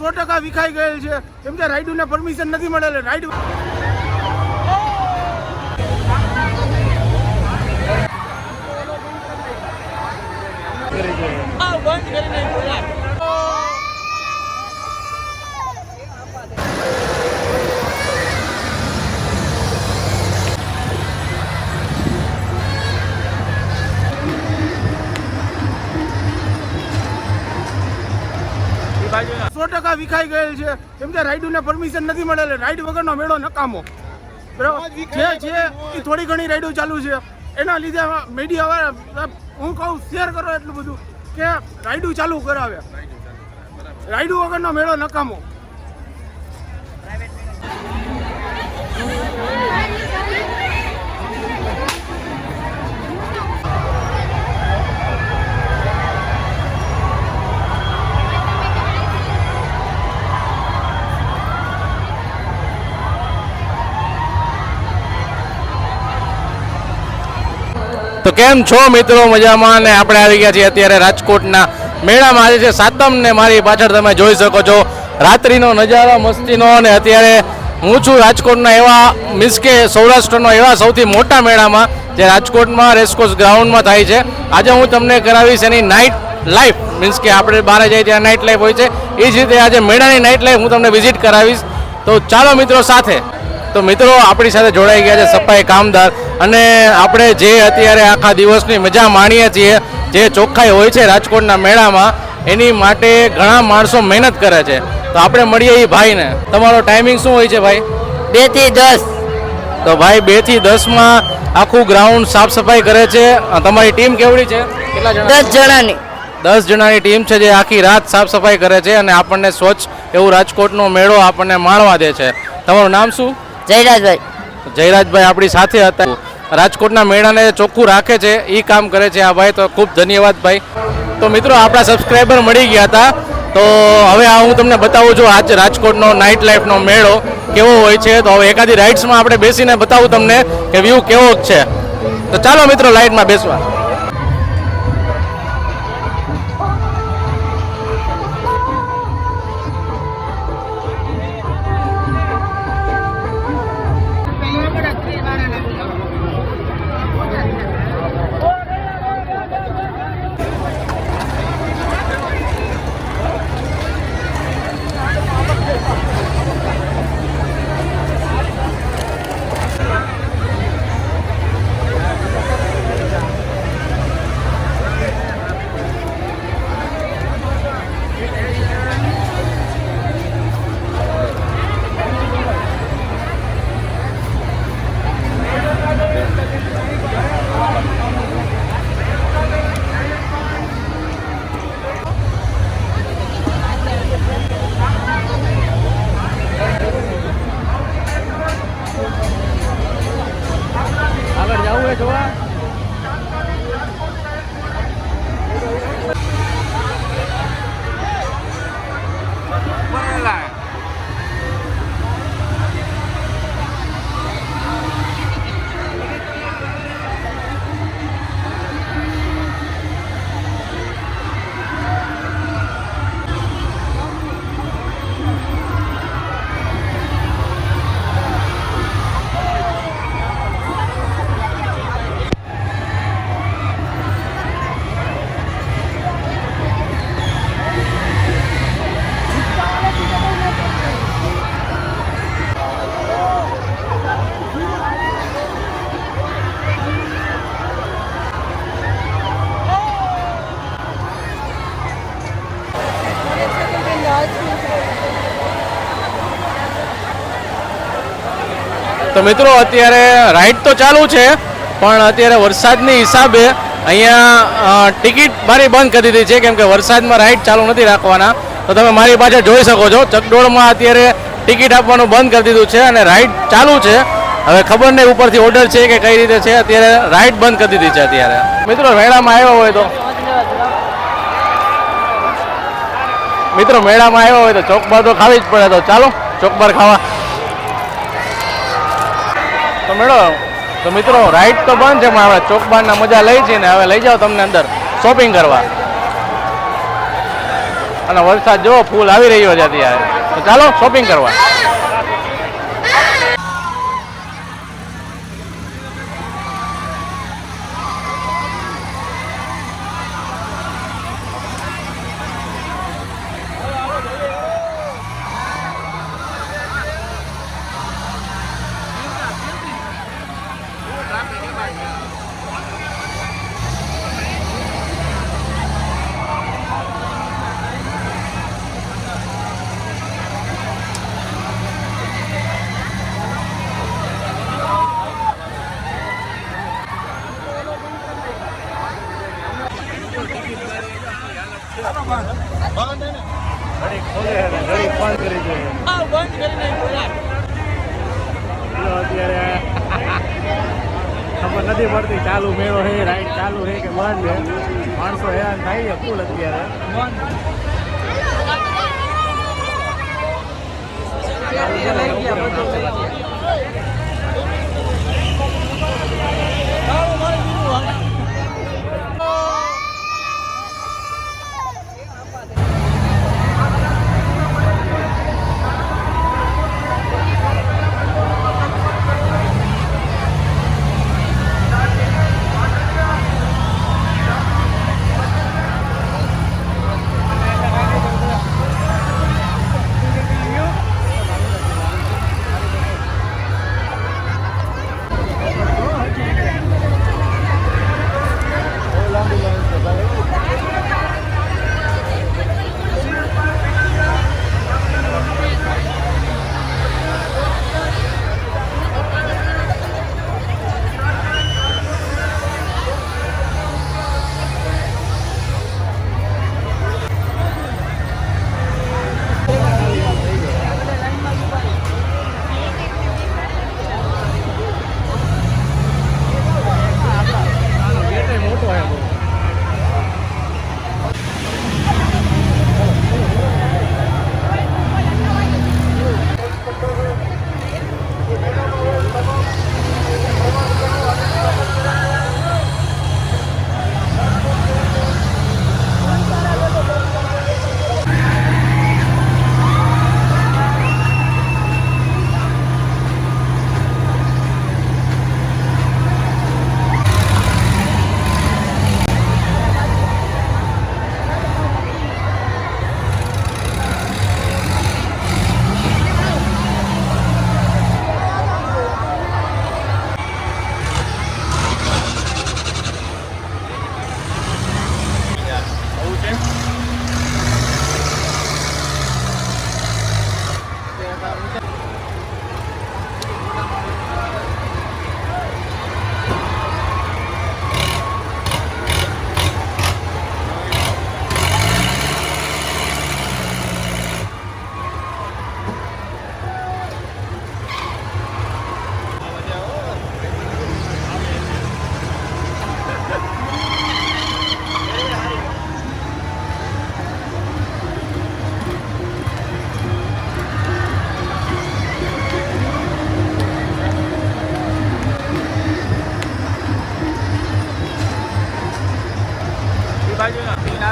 સો ટકા વિખાઈ ગયેલ છે. કેમ કે રાઈડુને પરમિશન નથી મળેલ. રાઈડ સો ટકા વિખાઈ ગયેલ છે. કેમ કે રાઈડુને પરમિશન નથી મળેલ. રાઈડ વગરનો મેળો નકામો. બરાબર? જે છે એ થોડી ઘણી રાઈડો ચાલુ છે. એના લીધે મીડિયા હું કહું શેર કરો એટલું બધું કે રાઈડું ચાલુ કરાવે. રાઈડું વગરનો મેળો નકામો. તો કેમ છો મિત્રો? મજામાં ને આપણે આવી ગયા છીએ અત્યારે રાજકોટના મેળામાં. આજે છે સાતમ ને મારી પાછળ તમે જોઈ શકો છો. રાત્રિનો નજારો, મસ્તીનો અને અત્યારે હું છું રાજકોટના એવા મીન્સ કે સૌરાષ્ટ્રનો એવા સૌથી મોટા મેળામાં જે રાજકોટમાં રેસકોર્સ ગ્રાઉન્ડમાં થાય છે. આજે હું તમને કરાવીશ એની નાઇટ લાઈફ મીન્સ કે આપણે બહાર જઈએ ત્યાં નાઇટ લાઈફ હોય છે. એ જ રીતે આજે મેળાની નાઇટ લાઈફ હું તમને વિઝિટ કરાવીશ. તો ચાલો મિત્રો સાથે તો મિત્રો આપણી સાથે જોડાઈ ગયા છે સફાઈ કામદાર અને આપણે જે અત્યારે આખા દિવસની મજા માણીએ છીએ જે ચોખ્ખાઈ હોય છે રાજકોટના મેળામાં એની માટે ઘણા માણસો મહેનત કરે છે. તો આપણે મળીએ એ ભાઈને. તમારો ટાઈમિંગ શું હોય છે ભાઈ? બેથી દસ. તો ભાઈ બેથી દસમાં આખું ગ્રાઉન્ડ સાફ સફાઈ કરે છે. તમારી ટીમ કેવડી છે? કેટલા જણા? દસ જણાની. દસ જણાની ટીમ છે જે આખી રાત સાફ સફાઈ કરે છે અને આપણને સ્વચ્છ એવું રાજકોટનો મેળો આપણને માણવા દે છે. તમારું નામ શું? જયરાજભાઈ. જયરાજભાઈ આપણી સાથે હતા. રાજકોટના મેળાને ચોખ્ખું રાખે છે એ કામ કરે છે આ ભાઈ, તો ખૂબ ધન્યવાદ ભાઈ. તો મિત્રો, આપણા સબસ્ક્રાઈબર મળી ગયા હતા. તો હવે આ હું તમને બતાવું છું, આજ રાજકોટનો નાઇટ લાઈફનો મેળો કેવો હોય છે. તો હવે એકાદી રાઇડ્સમાં આપણે બેસીને બતાવું તમને કે વ્યૂ કેવો છે. તો ચાલો મિત્રો લાઇટમાં બેસવા. તો મિત્રો, અત્યારે રાઈડ તો ચાલુ છે, પણ અત્યારે વરસાદની હિસાબે અહીંયા ટિકિટ મારી બંધ કરી દીધી છે, કેમ કે વરસાદમાં રાઈડ ચાલુ નથી રાખવાના. તો તમે મારી પાછળ જોઈ શકો છો, ચકડોળમાં અત્યારે ટિકિટ આપવાનું બંધ કરી દીધું છે અને રાઈડ ચાલુ છે. હવે ખબર નહીં ઉપરથી ઓર્ડર છે કે કઈ રીતે છે, અત્યારે રાઈડ બંધ કરી દીધી છે અત્યારે. મિત્રો, મેળામાં આવ્યો હોય તો. મિત્રો, મેળામાં આવ્યો હોય તો ચોકબાર તો ખાવી જ પડે તો. ચાલો, ચોકબાર ખાવા. તો મેળો તો મિત્રો રાઈડ તો બંધ છે, પણ હવે ચોકબારના મજા લઈ છે ને હવે લઈ જાઓ તમને અંદર શોપિંગ કરવા. અને વરસાદ જો, ફૂલ આવી રહ્યો છે અત્યારે. તો ચાલો શોપિંગ કરવા. મેળો હે, રાઈડ ચાલુ છે કે બંધ છે માણસો હેરાન થાય છે અત્યારે. લઈ ગયા બધું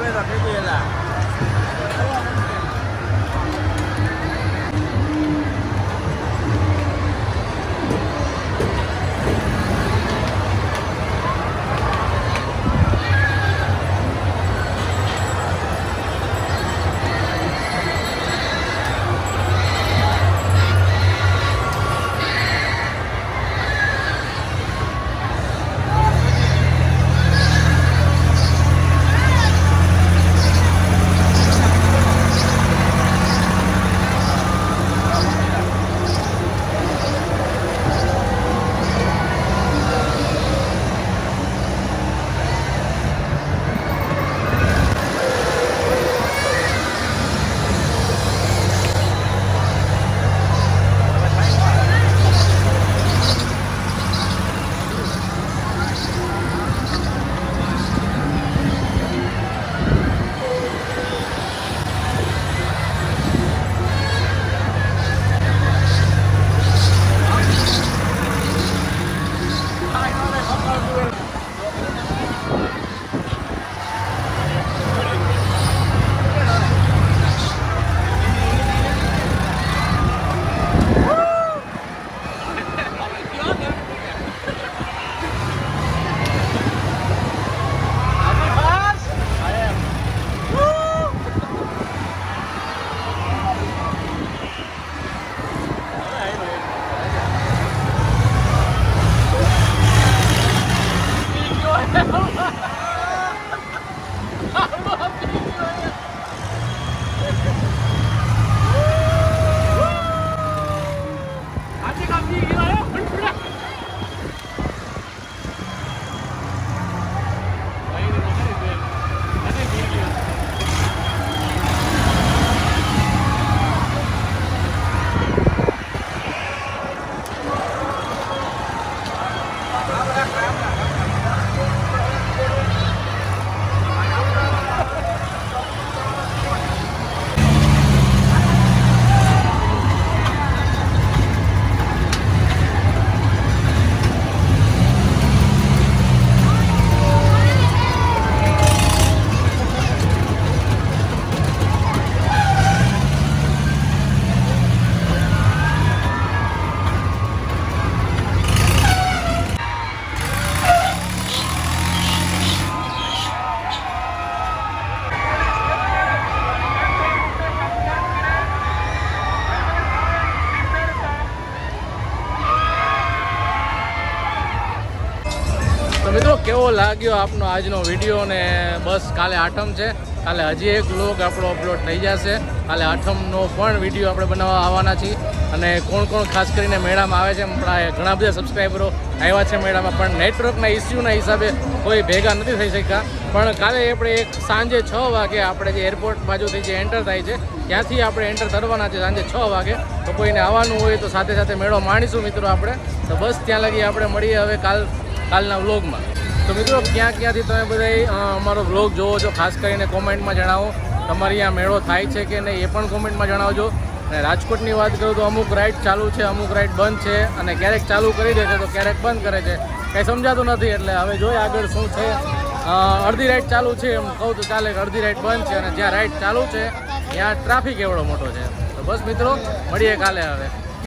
mới là cái kia là લાગ્યો આપનો આજનો વીડિયો ને બસ કાલે આઠમ છે. કાલે હજી એક વ્લોગ આપણો અપલોડ થઈ જશે. કાલે આઠમનો પણ વીડિયો આપણે બનાવવા આવવાના છીએ. અને કોણ કોણ ખાસ કરીને મેળામાં આવે છે આપણા ઘણા બધા સબસ્ક્રાઈબરો આવ્યા છે મેળામાં. પણ નેટવર્કના ઇસ્યુના હિસાબે કોઈ ભેગા નથી થઈ શક્યા. પણ કાલે આપણે એક સાંજે છ વાગે આપણે જે એરપોર્ટ બાજુથી જે એન્ટર થાય છે, ત્યાંથી આપણે એન્ટર કરવાના છે સાંજે છ વાગે. તો કોઈને આવવાનું હોય તો સાથે સાથે મેળો માણીશું મિત્રો આપણે. તો બસ ત્યાં લગી આપણે મળીએ હવે કાલ, કાલના વ્લોગમાં તો મિત્રો, ક્યાં ક્યાંથી તમે બધા અમારો વ્લોગ જોવો છો, ખાસ કરીને કોમેન્ટમાં જણાવો. તમારી અહીંયા મેળો થાય છે કે નહીં એ પણ કોમેન્ટમાં જણાવજો. અને રાજકોટની વાત કરું તો અમુક રાઇડ ચાલુ છે, અમુક રાઇડ બંધ છે અને ક્યારેક ચાલુ કરી દે છે તો ક્યારેક બંધ કરે છે. કંઈ સમજાતું નથી, એટલે હવે જોઈએ આગળ શું છે. અડધી રાઇડ ચાલુ છે એમ કહું તો ચાલે અડધી રાઇડ બંધ છે અને જ્યાં રાઇડ ચાલુ છે, ત્યાં ટ્રાફિક એવડો મોટો છે. તો બસ મિત્રો, મળીએ કાલે હવે.